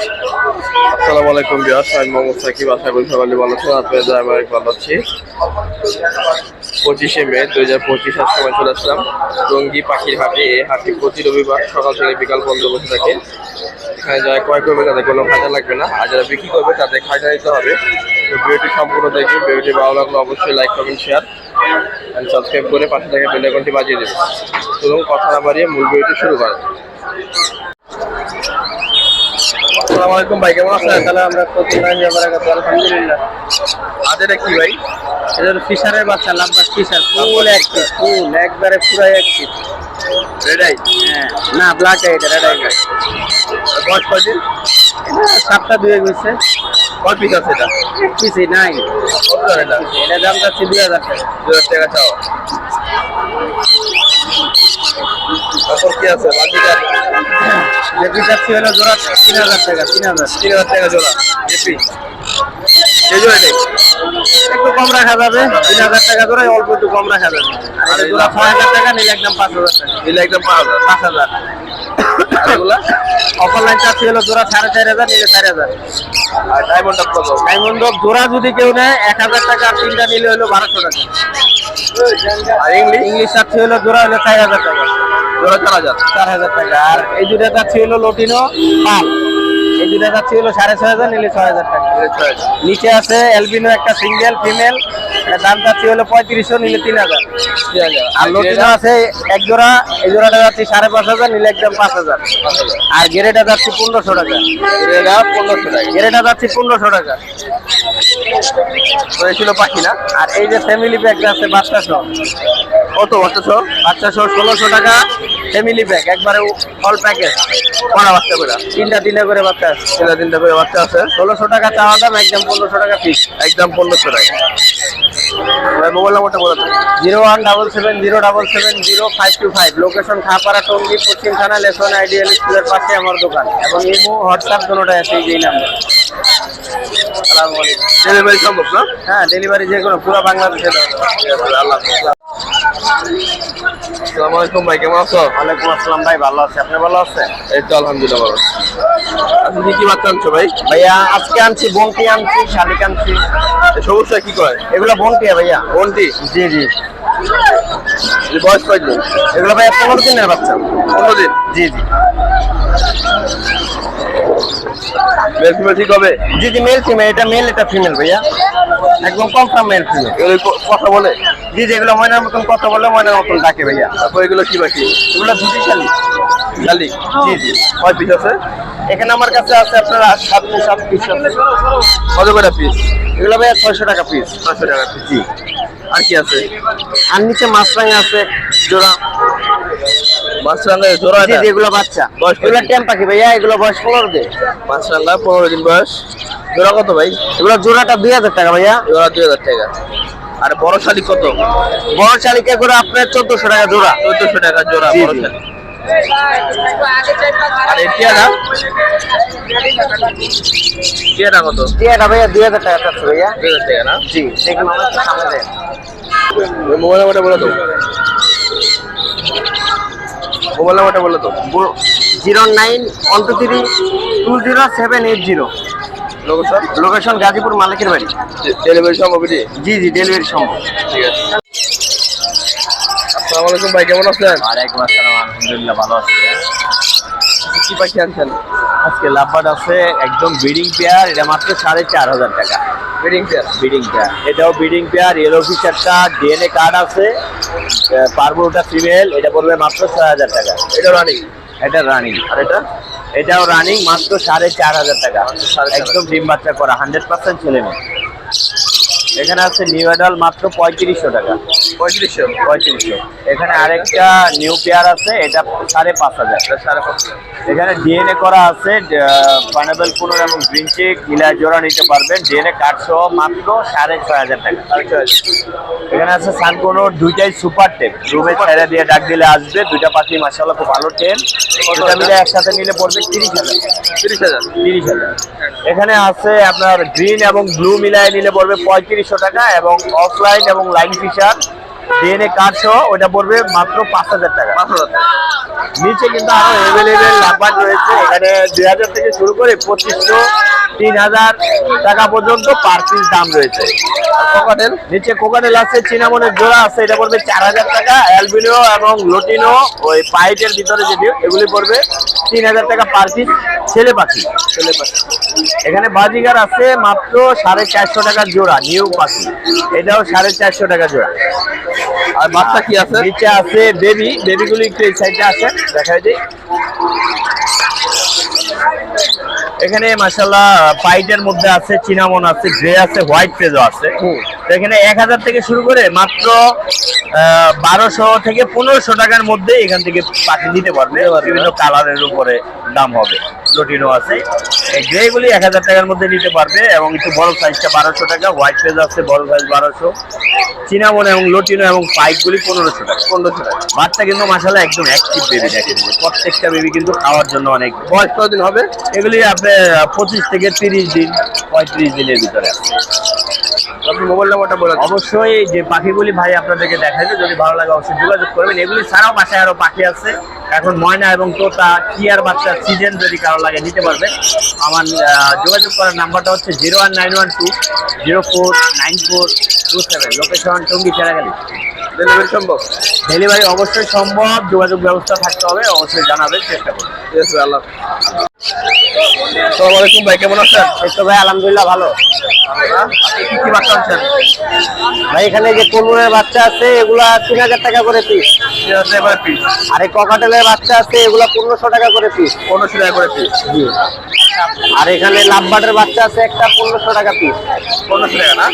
আসসালামু আলাইকুম বিয়াস আমি মোহাম্মদ সাকিব। আশা করি সবাই ভালো আছেন। আপনাদের আমি ভালো আছি পঁচিশে মে দুই হাজার পঁচিশ আজ সময় চলে আসলাম। টঙ্গি পাখির হাটে। এই হাটটি প্রতি রবিবার সকাল থেকে বিকাল পর্যন্ত বসে থাকে। এখানে যারা ক্রয় করবে তাদের কোনো খাজা লাগবে না। আর যারা বিক্রি করবে তাদের খাজা দিতে হবে। ভিডিওটি সম্পূর্ণ দেখবে ভিডিওটি ভালো লাগলে অবশ্যই like, comment share and subscribe করে পাশে থেকে বেল আইকনটি বাজিয়ে দেবে চলুন কথা না বাড়িয়ে মূল ভিডিওটি শুরু করা। আসসালামু আলাইকুম ভাই কেমন আছেন? তাহলে আমরা লাইন যাবার আগে আলহামদুলিল্লাহ। আজ এটা কি ভাই? এদের ফিশারের বাচ্চা লাভবার ফিশার ফুল অ্যাক্টিভ ফুল একবারে পুরাই অ্যাক্টিভ রেডাই হ্যাঁ না ব্ল্যাক আইটা রেড আইটা বয়স কয়দিন? সাতটা দুয়ে গেছে কয় পিস আছে এটা? কিছু নাই এটা? এটা দাম যাচ্ছে দুই হাজার টাকা। দু হাজার টাকা চাও তারপর কি আছে? হলো জোড়া তিন হাজার টাকা তিন হাজার। তিন হাজার টাকা জোড়া জেপি এই জোড়া একটু কম রাখা যাবে তিন হাজার টাকা জোড়া অল্প একটু কম রাখা যাবে। আর জোড়া ছয় হাজার টাকা নিলে একদম পাঁচ হাজার টাকা। দিলে একদম পাঁচ হাজার। পাঁচ হাজার। চাচ্ছি হলো জোড়া সাড়ে চার হাজার নিলে চার হাজার। আর ডায়মন্ড কত? ডায়মন্ড জোড়া যদি কেউ নেয় এক হাজার টাকা আর তিনটা নিলে হলো বারোশো টাকা। আর ইংলিশ ইংলিশ চাচ্ছি হলো জোড়া হলো চার হাজার টাকা। জোড়া চার হাজার। চার হাজার টাকা। আর এই দুটা যাচ্ছি হলো লটিনো পাল। এই দুটা যাচ্ছি হলো সাড়ে ছয় হাজার নিলে ছয় হাজার টাকা। নিচে আছে এলবিনো একটা সিঙ্গেল ফিমেল দাম চাচ্ছি হলো পঁয়ত্রিশশো নিলে তিন হাজার। আর লটিনো আছে এক জোড়া এই জোড়াটা যাচ্ছি সাড়ে পাঁচ হাজার নিলে একদম পাঁচ হাজার। আর গেরেটা যাচ্ছি পনেরোশো টাকা। এটা পনেরোশো টাকা। গেরেটা যাচ্ছি পনেরোশো টাকা। ছিল পাখি না? আর এই যে ফ্যামিলি প্যাকটা আছে বাচ্চা সহ। কত বাচ্চাশো বাচ্চা সহ ষোলোশো টাকা। ফ্যামিলি প্যাক একবারে অল প্যাকেজ কটা বাচ্চা করে তিনটা তিনটা করে বাচ্চা আছে। তিনটা তিনটা করে বাচ্চা আছে। ষোলোশো টাকা চাওয়া দাম একদম পনেরোশো টাকা ফিক্স একদম পনেরোশো টাকা। ভাই মোবাইল নাম্বারটা বলে দেন। Zero one double seven zero double seven zero five two five. Location Khapara Tongi পশ্চিম থানা লেসন আইডিয়াল স্কুলের পাশে আমার দোকান। এবং ইমো হোয়াটসঅ্যাপ দুটোটাই আছে এই নাম্বার। ডেলিভারি সম্ভব না? হ্যাঁ ডেলিভারি যে কোনো পুরো বাংলাদেশে আল্লাহ। আসসালামু আলাইকুম ভাই কেমন আছো? ওয়ালাইকুম আসসালাম ভাই ভালো আছে। আপনি ভালো আছেন? এই তো আলহামদুলিল্লাহ ভালো আছি। কি কি বাচ্চা আনছো ভাই? ভাইয়া আজকে আনছি বন্টি আনছি শালিক আনছি। সমস্যা কি কয়? এগুলো বন্টি ভাইয়া। বন্টি? জি জি। বয়স কয়দিন এগুলো ভাইয়া পনেরো দিনের বাচ্চা। পনেরো দিন? জি জি। মেল ফিমেল ঠিক হবে? জি জি মেল ফিমেল এটা মেল এটা ফিমেল ভাইয়া। একদম কনফার্ম মেল ফিমেল এগুলো কথা বলে? জি জি এগুলো ময়নার মতন কথা বলে ময়নার মতন ডাকে ভাইয়া। তারপর এগুলো কি বাকি? এগুলো দুটি শালি। শালি? জি জি। কয় পিস আছে? এখানে আমার কাছে আছে আপনার সাত পিস সাত পিস কত করে পিস এগুলো ভাইয়া ছয়শো টাকা পিস পাঁচশো টাকা পিস জি। আর কি আছে? আর নিচে মাছরাঙা আছে জোড়া। মাছরাঙা জোড়া জি এগুলো বাচ্চা? এগুলো টেম পাখি ভাইয়া? এগুলো বয়স পনেরো দিন। মাছরাঙা পনেরো দিন বয়স। জোড়া কত ভাই? এগুলো জোড়াটা দুই হাজার টাকা ভাইয়া। জোড়া দুই হাজার টাকা। আর বড় শালিক কত? বড় শালিকে করে আপনার চোদ্দশো টাকা জোড়া। চোদ্দশো টাকা জোড়া বড় জি। শালি আর টিয়াটা? টিয়াটা কত? টিয়াটা ভাইয়া দুই হাজার টাকা চাচ্ছে ভাইয়া। দুই হাজার টাকা না? জি দেখুন আমার সামনে দেন। মোবাইল নাম্বারটা বলে দাও। মোবাইল নাম্বারটা বলে দাও। Zero nine one two three two zero seven eight zero. Location? Location Gazipur মালিকের বাড়ি। ডেলিভারি সম্ভব জি জি ডেলিভারি সম্ভব। ঠিক আছে। আসসালামু আলাইকুম ভাই কেমন আছেন? ওয়ালাইকুম আসসালাম আলহামদুলিল্লাহ ভালো আছে। কি পাখি আনছেন? আজকে লাভবাদ আছে একদম ব্রিডিং পেয়ার এটা মাত্র সাড়ে চার হাজার টাকা। Breeding pair? ব্রিডিং পেয়ার এটাও ব্রিডিং পেয়ার ইয়েলো ফিচারটা ডিএনএ কার্ড আছে পারবোটা ফিমেল এটা পড়বে মাত্র ছয় হাজার টাকা। এটা রানিং এটা রানিং আর এটা? এটাও রানিং মাত্র সাড়ে চার হাজার টাকা। একদম ডিম বাচ্চা করা হান্ড্রেড পার্সেন্ট ছেলে মেয়ে এখানে আছে নিউ অ্যাডাল মাত্র পঁয়ত্রিশশো টাকা। পঁয়ত্রিশশো? পঁয়ত্রিশশো। এখানে আরেকটা নিউ পেয়ার আছে এটা সাড়ে পাঁচ হাজার। সাড়ে পাঁচশো এখানে ডিএনএ করা আছে পাইনাপেল পুনর এবং গ্রিন চেক ইলা জোড়া নিতে পারবেন। ডিএনএ কার্ড সহ মাত্র সাড়ে ছয় হাজার টাকা। এখানে আছে সানকোনো দুইটাই সুপার টেপ রুমে ছেড়ে দিয়ে ডাক দিলে আসবে দুইটা পাখি মাসাল্লাহ খুব ভালো টেন দুটা মিলে একসাথে নিলে পড়বে তিরিশ হাজার। তিরিশ হাজার। তিরিশ হাজার। এখানে আছে আপনার গ্রিন এবং ব্লু মিলায় নিলে পড়বে পঁয়ত্রিশশো টাকা এবং অফলাইন এবং লাইন ফিশার ডিএনএ কার্ড সহ ওইটা পড়বে মাত্র পাঁচ হাজার টাকা। পাঁচ হাজার টাকা। নিচে কিন্তু আরও অ্যাভেলেবেল নাম্বার রয়েছে। এখানে দুই হাজার থেকে শুরু করে পঁচিশশো তিন হাজার টাকা পর্যন্ত পার পিস দাম রয়েছে। কোকাটেল নিচে কোকাটেল আছে চিনামনের জোড়া আছে এটা পড়বে চার হাজার টাকা অ্যালবিনো এবং লোটিনো ওই পাইটের ভিতরে যদি এগুলি পড়বে তিন হাজার টাকা পার পিস ছেলে পাখি। ছেলে পাখি। এখানে বাজিগার আছে মাত্র সাড়ে চারশো টাকা জোড়া নিউ পাখি। এটাও সাড়ে চারশো টাকা জোড়া। আর বাচ্চা কি আছে? নিচে আছে বেবি বেবিগুলি একটু এই সাইডে আছে দেখা দিই। এখানে মাসাল্লাহ পাইটের মধ্যে আছে চিনামন আছে গ্রে আছে হোয়াইট পেজও আছে। এখানে এক হাজার থেকে শুরু করে মাত্র বারোশো থেকে পনেরোশো টাকার মধ্যে এখান থেকে পাখি নিতে পারবে। বিভিন্ন কালারের উপরে দাম হবে। লটিনো আছে। গ্রেগুলি এক হাজার টাকার মধ্যে নিতে পারবে এবং একটু বড় সাইজটা বারোশো টাকা হোয়াইট পেজ আছে বড় সাইজ বারোশো। চিনামন এবং লটিনো এবং পাইকগুলি পনেরোশো টাকা। পনেরোশো টাকা। বাচ্চা কিন্তু মাসাল্লাহ একদম অ্যাক্টিভ বেবি দেখেন প্রত্যেকটা বেবি কিন্তু খাওয়ার জন্য অনেক বয়স কতদিন হবে? এগুলি আপনার পঁচিশ থেকে তিরিশ দিন পঁয়ত্রিশ দিনের ভিতরে। আপনি মোবাইল নাম্বারটা বলে অবশ্যই যে পাখিগুলি ভাই আপনাদেরকে দেখাইবে যদি ভালো লাগে অবশ্যই যোগাযোগ করবেন। এগুলি ছাড়াও বাসায় আরও পাখি আছে। এখন ময়না এবং তোতা টিয়ার বাচ্চা সিজন যদি কারও লাগে নিতে পারবে। আমার যোগাযোগ করার নাম্বারটা হচ্ছে zero one nine one two zero four nine four two seven. Location Tongi Cheragali. Delivery সম্ভব? ডেলিভারি অবশ্যই সম্ভব। যোগাযোগ ব্যবস্থা থাকতে হবে। অবশ্যই জানাবেন চেষ্টা করবেন। আল্লাহ আসসালামু আলাইকুম ভাই কেমন আছেন? এই ভাই আলহামদুলিল্লাহ ভালো? আপনি কি কি বাচ্চা আনছেন? ভাই এখানে যে কলুরের বাচ্চা আছে এগুলা তিন হাজার টাকা করে পিস পিস আর এই ককাটেলের বাচ্চা আছে এগুলা পনেরোশো টাকা করে পিস পনেরোশো টাকা করে পিস আর এখানে লাভবাটের বাচ্চা আছে একটা পনেরোশো টাকা পিস পনেরোশো টাকা না?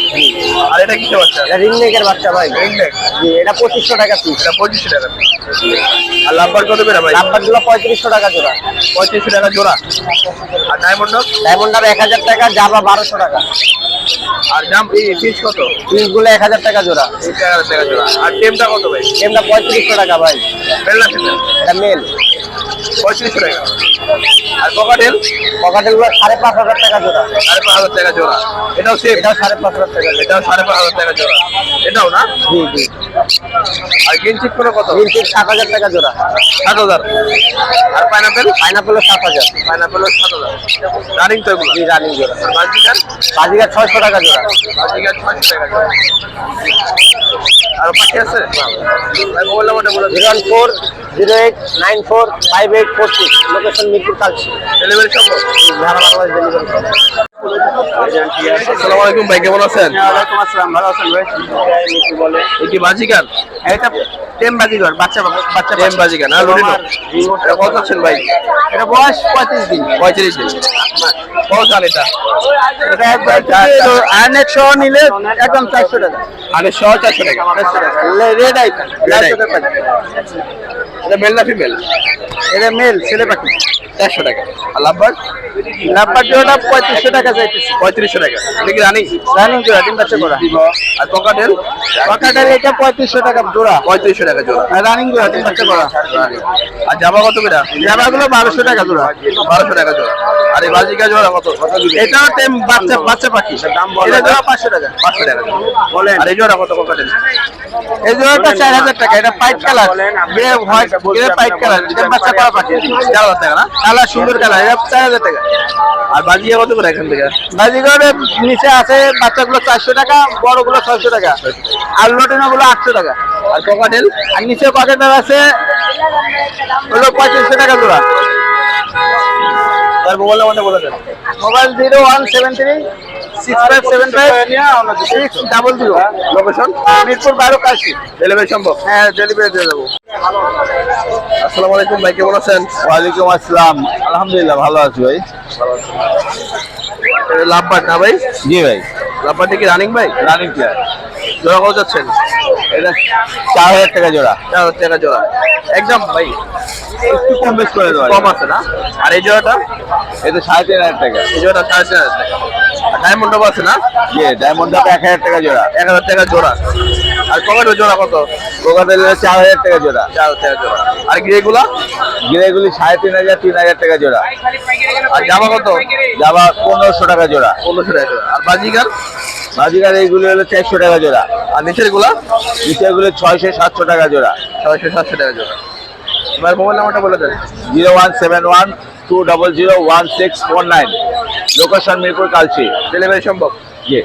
আর এটা কিসে বাচ্চা? এটা রিংনেকের বাচ্চা ভাই। রিংনেক জি এটা পঁচিশশো টাকা পিস এটা পঁচিশশো টাকা piece। আর লাভবার কত বেড়া ভাই? লাভবাটগুলো পঁয়ত্রিশশো টাকা জোড়া। পঁয়ত্রিশশো টাকা জোড়া? আর ডায়মন্ড ডায়মন্ড এক হাজার টাকা জাবা বারোশো টাকা। আর জাম এই পিস কত? পিসগুলো এক হাজার টাকা জোড়া। এক হাজার টাকা জোড়া। আর টেমটা কত ভাই? টেমটা পঁয়ত্রিশশো টাকা ভাই। বেলনা সেটা এটা মেল। পঁয়ত্রিশশো টাকা। আর ককাটেল পকেটেল সাড়ে পাঁচ হাজার টাকা জোড়া। সাড়ে পাঁচ হাজার টাকা জোড়া। এটাও সেম এটাও সাড়ে পাঁচ হাজার টাকা। এটাও সাড়ে পাঁচ হাজার টাকা জোড়া। এটাও না? জি জি। আর গ্রিন করে কত? গ্রিন সাত হাজার টাকা জোড়া। সাত হাজার। আর পাইনাপেল পাইনাপেলের সাত হাজার। পাইনাপেলের সাত হাজার। রানিং তো এগুলো? জি রানিং জোড়া। আর বাজিকার বাজিকার ছয়শো টাকা জোড়া। বাজিকার ছয়শো টাকা জোড়া। আর পাখি আছে? মোবাইল নাম্বারটা বলে zero one four zero eight nine four five eight four six. Location Mirpur Kalshi. Delivery সম্ভব ঢাকা বাংলাদেশ ডেলিভারি আসসালামু আলাইকুম ভাই কেমন আছেন? ওয়ালাইকুম আসসালাম ভালো আছেন ভাই? বলে এই বাজিকার এটা টেম বাজিগর বাচ্চা বাচ্চা টেম বাজিকার না লুটিনো এটা কত আছেন ভাই? এটা বয়স পঁয়ত্রিশ দিন। পঁয়ত্রিশ দিন। কত চাল এটা? এটা একবার আয়নেট সহ নিলে একদম চারশো টাকা। Red item. এটা মেল না ফিমেল? এটা মেল ছেলে পাখি। চারশো টাকা। আর লাভবার লাভবার জোড়াটা পঁয়ত্রিশশো টাকা যাইতেছে পঁয়ত্রিশশো টাকা। এটা কি রানিং রানিং জোড়া তিন বাচ্চা করা। আর ককাটেল পাকাটার এটা পঁয়ত্রিশশো টাকা জোড়া। পঁয়ত্রিশশো টাকা জোড়া। রানিং জোড়া তিন বাচ্চা করা। আর জামা কত করে? জামাগুলো বারোশো টাকা জোড়া। বারোশো টাকা জোড়া। আর এই বাজিকা জোড়া কত? এটাও টেম বাচ্চা বাচ্চা পাখি। দাম বলো। এটা জোড়া পাঁচশো টাকা। পাঁচশো টাকা বলেন। আর এই জোড়া কত ককাটেল এই জোড়াটা চার হাজার টাকা। এটা pint colour white pint colour এটা বাচ্চা করা পাখি। চার হাজার টাকা না? কালার সুন্দর কালার। এটা চার হাজার টাকা। আর বাজিকা কত করে এখান থেকে? বাজিগড়ের নিচে আছে বাচ্চাগুলো চারশো টাকা বড়গুলো ছয়শো টাকা। আর আটশো টাকা। আর ককাটেল আর নিচে আছে হলো পঁয়ত্রিশশো টাকা জোড়া। তার মোবাইল নাম্বারটা বলে দেন। Mobile zero one seven three six five seven five six double zero. Location Mirpur বারো কাশি। ডেলিভারি সম্ভব? হ্যাঁ ডেলিভারি দিয়ে দেবো। আসসালামু আলাইকুম ভাই কেমন আছেন? ওয়ালাইকুম আসসালাম। আলহামদুলিল্লাহ ভালো আছি ভাই। লাভবার না ভাই? জি ভাই। লাভবারটা কি রানিং ভাই? রানিং প্লেয়ার জোড়া কত যাচ্ছেন? এটা চার হাজার টাকা জোড়া। চার হাজার টাকা জোড়া। একদম ভাই? একটু কম বেশ করে দেওয়া কম আছে না? আর এই জোড়াটা? এটা সাড়ে তিন হাজার টাকা। এই জোড়াটা সাড়ে চার হাজার টাকা। ডায়মন্ড আছে না? জি ডায়মন্ড এক হাজার টাকা জোড়া। এক হাজার টাকা জোড়া। আর টমেটো জোড়া কত? কোকাটেল চার হাজার টাকা জোড়া। চার হাজার টাকা জোড়া। আর গ্রেগুলা? গিরেগুলি সাড়ে তিন হাজার তিন হাজার টাকা জোড়া। আর জামা কত? জামা পনেরোশো টাকা জোড়া। পনেরোশো টাকা জোড়া। আর বাজিকার বাজিকার এইগুলো হলো চারশো টাকা জোড়া। আর নিচেরগুলা নিচেগুলো ছয়শো সাতশো টাকা জোড়া। ছয়শো সাতশো টাকা জোড়া। এবার মোবাইল নাম্বারটা বলে দেন। Zero one seven one two double zero one six four nine. Location Mirpur Kalshi. Delivery সম্ভব? জি।